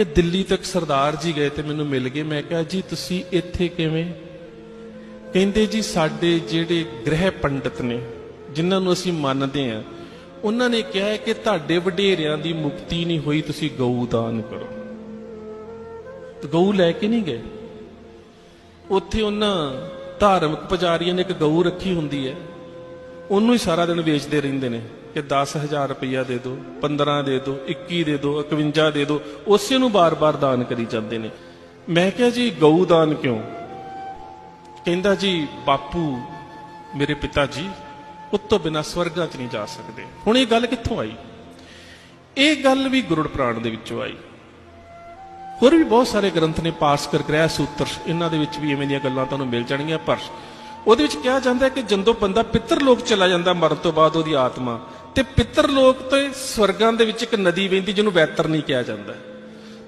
ਕਿ ਦਿੱਲੀ ਤੱਕ ਸਰਦਾਰ ਜੀ ਗਏ ਤੇ ਮੈਨੂੰ ਮਿਲ ਗਏ, ਮੈਂ ਕਿਹਾ, ਜੀ, ਤੁਸੀਂ ਇੱਥੇ ਕਿਵੇਂ? ਕਹਿੰਦੇ, ਜੀ, ਸਾਡੇ ਜਿਹੜੇ ਗ੍ਰਹਿ ਪੰਡਤ ਨੇ, ਜਿਨ੍ਹਾਂ ਨੂੰ ਅਸੀਂ ਮੰਨਦੇ ਆ ਉਹਨਾਂ ਨੇ ਕਿਹਾ ਕਿ ਤੁਹਾਡੇ ਵਡੇਰਿਆਂ ਦੀ ਮੁਕਤੀ ਨਹੀਂ ਹੋਈ, ਤੁਸੀਂ ਗਊ ਦਾਨ ਕਰੋ। ਤੇ ਗਊ ਲੈ ਕੇ ਨਹੀਂ ਗਏ। ਉੱਥੇ ਉਹਨਾਂ ਧਾਰਮਿਕ ਪੁਜਾਰੀਆਂ ਨੇ ਇੱਕ ਗਊ ਰੱਖੀ ਹੁੰਦੀ ਹੈ। ਉਹਨੂੰ ਹੀ ਸਾਰਾ ਦਿਨ ਵੇਚਦੇ ਰਹਿੰਦੇ ਨੇ ਕਿ 10000 ਰੁਪਇਆ ਦੇ ਦਿਓ 15 ਦੇ ਦਿਓ 21 ਦੇ ਦਿਓ 51 ਦੇ ਦਿਓ ਉਸੇ ਨੂੰ ਬਾਰ-ਬਾਰ ਦਾਨ ਕਰੀ ਜਾਂਦੇ ਨੇ। ਮੈਂ ਕਿਹਾ ਜੀ, ਗਊ ਦਾਨ ਕਿਉਂ? ਕਹਿੰਦਾ ਜੀ, ਬਾਪੂ, ਮੇਰੇ ਪਿਤਾ ਜੀ ਉਤੋਂ ਬਿਨਾ ਸਵਰਗਾਂ 'ਚ ਨਹੀਂ ਜਾ ਸਕਦੇ। ਹੁਣ ਇਹ ਗੱਲ ਕਿੱਥੋਂ ਆਈ? ਇਹ ਗੱਲ ਵੀ ਗੁਰੜ ਪ੍ਰਾਣ ਦੇ ਵਿੱਚੋਂ ਆਈ। ਹੋਰ ਵੀ ਬਹੁਤ ਸਾਰੇ ਗ੍ਰੰਥ ਨੇ ਪਾਸਕਰ ਗ੍ਰਹਿ ਸੂਤਰ, ਇਹਨਾਂ ਦੇ ਵਿੱਚ ਵੀ ਐਵੇਂ ਦੀਆਂ ਗੱਲਾਂ ਤੁਹਾਨੂੰ ਮਿਲ ਜਾਣਗੀਆਂ, ਪਰ ਉਹਦੇ ਵਿੱਚ ਕਿਹਾ ਜਾਂਦਾ ਹੈ ਕਿ ਜਦੋਂ ਬੰਦਾ ਪਿੱਤਰ ਲੋਕ ਚਲਾ ਜਾਂਦਾ ਮਰਨ ਤੋਂ ਬਾਅਦ ਉਹਦੀ ਆਤਮਾ, ਤੇ ਪਿੱਤਰ ਲੋਕ ਤੇ ਸਵਰਗਾਂ ਦੇ ਵਿੱਚ ਇੱਕ ਨਦੀ ਵਹਿੰਦੀ ਜਿਹਨੂੰ ਵੈਤਰਨੀ ਕਿਹਾ ਜਾਂਦਾ। ਹੈ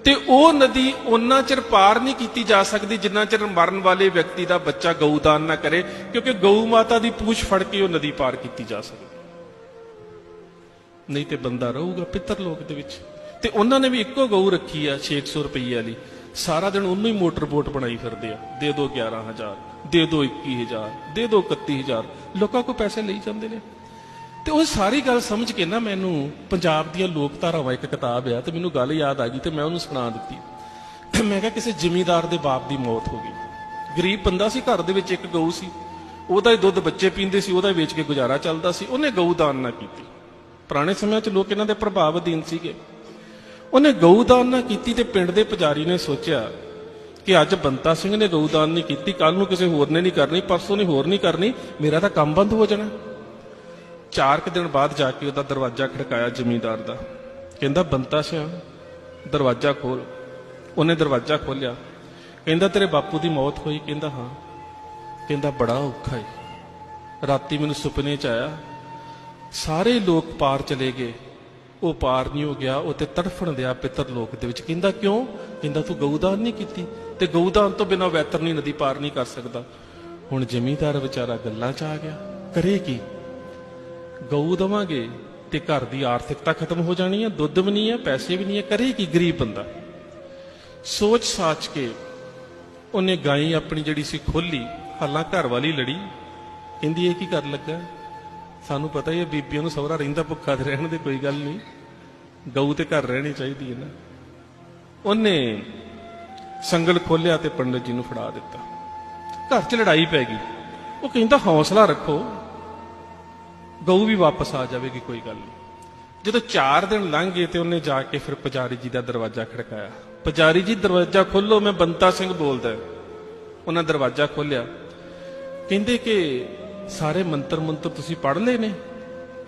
ਤੇ ਉਹ ਨਦੀ ਉਹਨਾਂ ਚਿਰ ਪਾਰ ਨਹੀਂ ਕੀਤੀ ਜਾ ਸਕਦੀ ਜਿੰਨਾ ਚਿਰ ਮਰਨ ਵਾਲੇ ਵਿਅਕਤੀ ਦਾ ਬੱਚਾ ਗਊਦਾਨ ਨਾ ਕਰੇ, ਕਿਉਂਕਿ ਗਊ ਮਾਤਾ ਦੀ ਪੂਛ ਫੜ ਕੇ ਉਹ ਨਦੀ ਪਾਰ ਕੀਤੀ ਜਾ ਸਕਦੀ। ਨਹੀਂ ਤੇ ਬੰਦਾ ਰਹੂਗਾ ਪਿੱਤਰ ਲੋਕ ਦੇ ਵਿੱਚ। ਤੇ ਉਹਨਾਂ ਨੇ ਵੀ ਇੱਕੋ ਗਊ ਰੱਖੀ ਆ 600 ਰੁਪਏ ਵਾਲੀ। ਸਾਰਾ ਦਿਨ ਉਹਨੂੰ ਹੀ ਮੋਟਰ ਬੋਟ ਬਣਾਈ ਫਿਰਦੇ ਆ। ਦੇ ਦਿਓ 11000 ਦੇ ਦਿਓ 21000 ਦੇ ਦਿਓ 31000 ਲੋਕਾਂ ਕੋ ਪੈਸੇ ਲਈ ਜਾਂਦੇ ਨੇ। ਤੇ ਉਹ ਸਾਰੀ ਗੱਲ ਸਮਝ ਕੇ ਨਾ ਮੈਨੂੰ ਪੰਜਾਬ ਦੀਆਂ ਲੋਕ ਧਾਰਾਵਾਂ ਇੱਕ ਕਿਤਾਬ ਆ ਤੇ ਮੈਨੂੰ ਗੱਲ ਯਾਦ ਆ ਗਈ ਤੇ ਮੈਂ ਉਹਨੂੰ ਸੁਣਾ ਦਿੱਤੀ। ਮੈਂ ਕਿਹਾ ਕਿਸੇ ਜ਼ਿਮੀਂਦਾਰ ਦੇ ਬਾਪ ਦੀ ਮੌਤ ਹੋ ਗਈ। ਗਰੀਬ ਬੰਦਾ ਸੀ, ਘਰ ਦੇ ਵਿੱਚ ਇੱਕ ਗਊ ਸੀ। ਉਹਦਾ ਹੀ ਦੁੱਧ ਬੱਚੇ ਪੀਂਦੇ ਸੀ, ਉਹਦਾ ਵੇਚ ਕੇ ਗੁਜ਼ਾਰਾ ਚੱਲਦਾ ਸੀ। ਉਹਨੇ ਗਊ ਦਾਨ ਨਾ ਕੀਤੀ। ਪੁਰਾਣੇ ਸਮਿਆਂ 'ਚ ਲੋਕ ਇਹਨਾਂ ਦੇ ਪ੍ਰਭਾਵ ਅਧੀਨ ਸੀਗੇ। ਉਹਨੇ ਗਊਦਾਨ ਨਾ ਕੀਤੀ ਤੇ ਪਿੰਡ ਦੇ ਪੁਜਾਰੀ ਨੇ ਸੋਚਿਆ ਕਿ ਅੱਜ ਬੰਤਾ ਸਿੰਘ ਨੇ ਗਊਦਾਨ ਨਹੀਂ ਕੀਤੀ ਕੱਲ ਨੂੰ ਕਿਸੇ ਹੋਰ ਨੇ ਨਹੀਂ ਕਰਨੀ, ਪਰਸੋਂ ਨੇ ਹੋਰ ਨਹੀਂ ਕਰਨੀ, ਮੇਰਾ ਤਾਂ ਕੰਮ ਬੰਦ ਹੋ ਜਾਣਾ। ਚਾਰ ਕੁ ਦਿਨ ਬਾਅਦ ਜਾ ਕੇ ਉਹਦਾ ਦਰਵਾਜ਼ਾ ਖੜਕਾਇਆ ਜ਼ਮੀਂਦਾਰ ਦਾ। ਕਹਿੰਦਾ, ਬੰਤਾ ਸਿੰਘ ਦਰਵਾਜ਼ਾ ਖੋਲ। ਉਹਨੇ ਦਰਵਾਜ਼ਾ ਖੋਲਿਆ ਕਹਿੰਦਾ, ਤੇਰੇ ਬਾਪੂ ਦੀ ਮੌਤ ਹੋਈ? ਕਹਿੰਦਾ, ਹਾਂ। ਕਹਿੰਦਾ, ਬੜਾ ਔਖਾ ਹੈ ਰਾਤੀ ਮੈਨੂੰ ਸੁਪਨੇ 'ਚ ਆਇਆ, ਸਾਰੇ ਲੋਕ ਪਾਰ ਚਲੇ ਗਏ। ਉਹ ਪਾਰ ਨਹੀਂ ਹੋ ਗਿਆ, ਉਹ ਤੇ ਤੜਫਣ ਦਿਆ ਪਿੱਤਰ ਲੋਕ ਦੇ ਵਿੱਚ। ਕਹਿੰਦਾ ਕਿਉਂ? ਕਹਿੰਦਾ ਤੂੰ ਗਊਦਾਨ ਨਹੀਂ ਕੀਤੀ ਤੇ ਗਊਦਾਨ ਤੋਂ ਬਿਨਾਂ ਵੈਤਰਨੀ ਨਦੀ ਪਾਰ ਨਹੀਂ ਕਰ ਸਕਦਾ। ਹੁਣ ਜ਼ਮੀਂਦਾਰ ਵਿਚਾਰਾ ਗੱਲਾਂ 'ਚ ਆ ਗਿਆ। ਕਰੇ ਕੀ? ਗਊ ਦਵਾਂਗੇ ਤੇ ਘਰ ਦੀ ਆਰਥਿਕਤਾ ਖਤਮ ਹੋ ਜਾਣੀ ਹੈ, ਦੁੱਧ ਵੀ ਨਹੀਂ ਹੈ, ਪੈਸੇ ਵੀ ਨਹੀਂ ਹੈ, ਕਰੇ ਕੀ ਗਰੀਬ ਬੰਦਾ? ਸੋਚ ਸਾਚ ਕੇ ਉਹਨੇ ਗਾਈ ਆਪਣੀ ਜਿਹੜੀ ਸੀ ਖੋਲੀ, ਹਾਲਾਂ ਘਰ ਵਾਲੀ ਲੜੀ। ਕਹਿੰਦੀ ਇਹ ਕੀ ਕਰਨ ਲੱਗਾ? ਸਾਨੂੰ ਪਤਾ ਹੀ ਹੈ, ਬੀਬੀਆਂ ਨੂੰ ਸਹੁਰਾ ਰਹਿੰਦਾ ਭੁੱਖਾ ਤੇ ਰਹਿਣ ਦੇ ਕੋਈ ਗੱਲ ਨਹੀਂ। ਗਊ ਤੇ ਘਰ ਰਹਿਣੀ ਚਾਹੀਦੀ ਹੈ ਨਾ ਉਹਨੇ ਸੰਗਲ ਖੋਲਿਆ ਤੇ ਪੰਡਤ ਜੀ ਨੂੰ ਫੜਾ ਦਿੱਤਾ ਘਰ 'ਚ ਲੜਾਈ ਪੈ ਗਈ ਉਹ ਕਹਿੰਦਾ ਹੌਸਲਾ ਰੱਖੋ ਗਊ ਵੀ ਵਾਪਸ ਆ ਜਾਵੇਗੀ ਕੋਈ ਗੱਲ ਨਹੀਂ ਜਦੋਂ 4 ਦਿਨ ਲੰਘ ਗਏ ਤੇ ਉਹਨੇ ਜਾ ਕੇ ਫਿਰ ਪੁਜਾਰੀ ਜੀ ਦਾ ਦਰਵਾਜ਼ਾ ਖੜਕਾਇਆ ਪੁਜਾਰੀ ਜੀ ਦਰਵਾਜ਼ਾ ਖੋਲੋ ਮੈਂ ਬੰਤਾ ਸਿੰਘ ਬੋਲਦਾ ਉਹਨਾਂ ਦਰਵਾਜ਼ਾ ਖੋਲਿਆ ਕਹਿੰਦੇ ਕਿ ਸਾਰੇ ਮੰਤਰ ਮੰਤਰ ਤੁਸੀਂ ਪੜ੍ਹ ਲਏ ਨੇ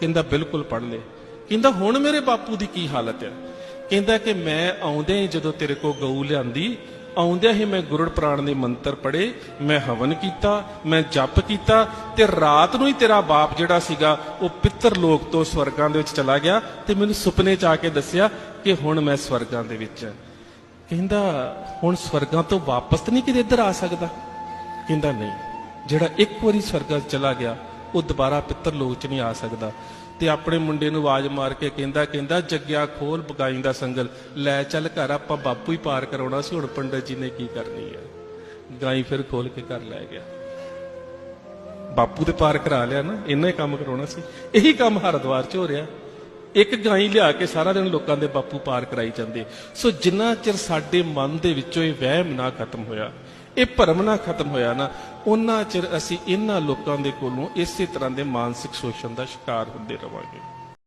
ਕਹਿੰਦਾ ਬਿਲਕੁਲ ਪੜ੍ਹ ਲਏ ਕਹਿੰਦਾ, ਹੁਣ ਮੇਰੇ ਬਾਪੂ ਦੀ ਕੀ ਹਾਲਤ ਹੈ? ਕਹਿੰਦਾ ਕਿ ਮੈਂ ਆਉਂਦੇ ਹੀ ਜਦੋਂ ਤੇਰੇ ਕੋਲ ਗਊ ਲਿਆਂਦੀ, ਆਉਂਦਿਆਂ ਹੀ ਮੈਂ ਗੁਰੜ ਪ੍ਰਾਣ ਦੇ ਮੰਤਰ ਪੜ੍ਹੇ, ਮੈਂ ਹਵਨ ਕੀਤਾ, ਮੈਂ ਜਪ ਕੀਤਾ ਤੇ ਰਾਤ ਨੂੰ ਹੀ ਤੇਰਾ ਬਾਪ ਜਿਹੜਾ ਸੀਗਾ, ਉਹ ਪਿੱਤਰ ਲੋਕ ਤੋਂ ਸਵਰਗਾਂ ਦੇ ਵਿੱਚ ਚਲਾ ਗਿਆ ਤੇ ਮੈਨੂੰ ਸੁਪਨੇ 'ਚ ਆ ਕੇ ਦੱਸਿਆ ਕਿ ਹੁਣ ਮੈਂ ਸਵਰਗਾਂ ਦੇ ਵਿੱਚ ਹਾਂ। ਕਹਿੰਦਾ, ਹੁਣ ਸਵਰਗਾਂ ਤੋਂ ਵਾਪਸ ਤਾਂ ਨਹੀਂ ਕਿਤੇ ਇੱਧਰ ਆ ਸਕਦਾ? ਕਹਿੰਦਾ, ਨਹੀਂ। ਜਿਹੜਾ ਇੱਕ ਵਾਰੀ ਸਵਰਗਾਂ ਚਲਾ ਗਿਆ ਉਹ ਦੁਬਾਰਾ ਪਿੱਤਰ ਲੋਕ 'ਚ ਨਹੀਂ ਆ ਸਕਦਾ। ਤੇ ਆਪਣੇ ਮੁੰਡੇ ਨੂੰ ਆਵਾਜ਼ ਮਾਰ ਕੇ ਕਹਿੰਦਾ ਕਹਿੰਦਾ, ਜੱਗਿਆ ਖੋਲ ਬਗਾਈ ਦਾ ਸੰਗਲ। ਲੈ ਚੱਲ ਘਰ, ਆਪਾਂ ਬਾਪੂ ਹੀ ਪਾਰ ਕਰਾਉਣਾ ਸੀ, ਹੁਣ ਪੰਡਤ ਜੀ ਨੇ ਕੀ ਕਰਨੀ ਹੈ? ਗਾਈ ਫਿਰ ਖੋਲ ਕੇ ਘਰ ਲੈ ਗਿਆ। ਬਾਪੂ ਤੇ ਪਾਰ ਕਰਾ ਲਿਆ ਨਾ, ਇੰਨਾ ਹੀ ਕੰਮ ਕਰਾਉਣਾ ਸੀ। ਇਹੀ ਕੰਮ ਹਰਦੁਆਰ 'ਚ ਹੋ ਰਿਹਾ। ਇੱਕ ਗਾਈ ਲਿਆ ਕੇ ਸਾਰਾ ਦਿਨ ਲੋਕਾਂ ਦੇ ਬਾਪੂ ਪਾਰ ਕਰਾਈ ਜਾਂਦੇ। ਸੋ ਜਿੰਨਾ ਚਿਰ ਸਾਡੇ ਮਨ ਦੇ ਵਿੱਚੋਂ ਇਹ ਵਹਿਮ ਨਾ ਖਤਮ ਹੋਇਆ, ਇਹ ਭਰਮ ਨਾ ਖਤਮ ਹੋਇਆ ਨਾ ਉਹਨਾਂ ਚਿਰ ਅਸੀਂ ਇਹਨਾਂ ਲੋਕਾਂ ਦੇ ਕੋਲੋਂ ਇਸੇ ਤਰ੍ਹਾਂ ਦੇ ਮਾਨਸਿਕ ਸ਼ੋਸ਼ਣ ਦਾ ਸ਼ਿਕਾਰ ਹੁੰਦੇ ਰਵਾਂਗੇ।